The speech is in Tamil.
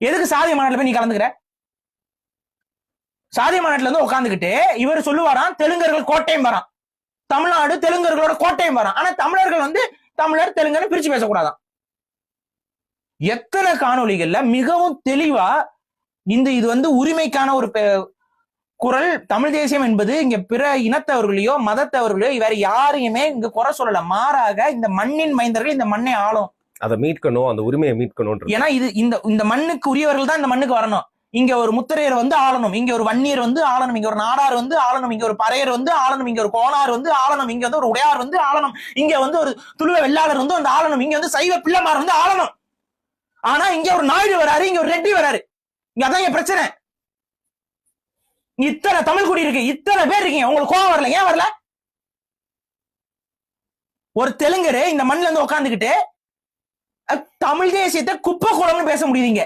எதுக்கு சாதிய மாநாட்டில் போய் நீ கலந்துக்கிற? சாதிய மாநாட்டில் இருந்து உட்காந்துக்கிட்டு இவர் சொல்லுவாராம் தெலுங்கர்கள் கோட்டையும் வரான் தமிழ்நாடு தெலுங்கர்களோட கோட்டையும் வரான் ஆனா தமிழர்கள் வந்து தமிழர் தெலுங்கன்னு பிரிச்சு பேசக்கூடாதான். எத்தனை காணொளிகள்ல மிகவும் தெளிவா இந்த இது வந்து உரிமைக்கான ஒரு பெ- குரல் தமிழ் தேசியம் என்பது இங்க பிற இனத்தவர்களையோ மதத்தவர்களையோ வேற யாரையுமே இங்க குறை சொல்லல. மாறாக இந்த மண்ணின் மைந்தர்கள் இந்த மண்ணை ஆளும். அதை மீட்கணும் அந்த உரிமையை மீட்கணும் ஏன்னா இது இந்த இந்த மண்ணுக்கு உரியவர்கள் தான் இந்த மண்ணுக்கு வரணும். இங்க ஒரு முத்திரையர் வந்து ஆளணும் இங்க ஒரு வன்னியர் வந்து ஆளணும் இங்க ஒரு நாடார் வந்து ஆளணும் இங்க ஒரு பறையர் வந்து ஆளணும் இங்க ஒரு கோணார் வந்து ஆளணும் இங்க வந்து ஒரு உடையார் வந்து ஆளணும் இங்க வந்து ஒரு துளுவ வெள்ளாளர் வந்து அந்த ஆளணும் இங்க வந்து சைவ பிள்ளைமார் வந்து ஆளணும். ஆனா இங்க ஒரு நாயுடு வராரு இங்க ஒரு ரெட்டி வராரு. இங்க அதான் என் பிரச்சனை. இங்க இத்தனை தமிழ் குடி இருக்கு இத்தனை பேர் இருக்கீங்க உங்களுக்கு கோவம் வரல ஏன் வரல? ஒரு தெலுங்கரு இந்த மண்ணில இருந்து உட்காந்துக்கிட்டு தமிழ் தேசியத்தை குப்பை குளம்னு பேச முடியுதுங்க.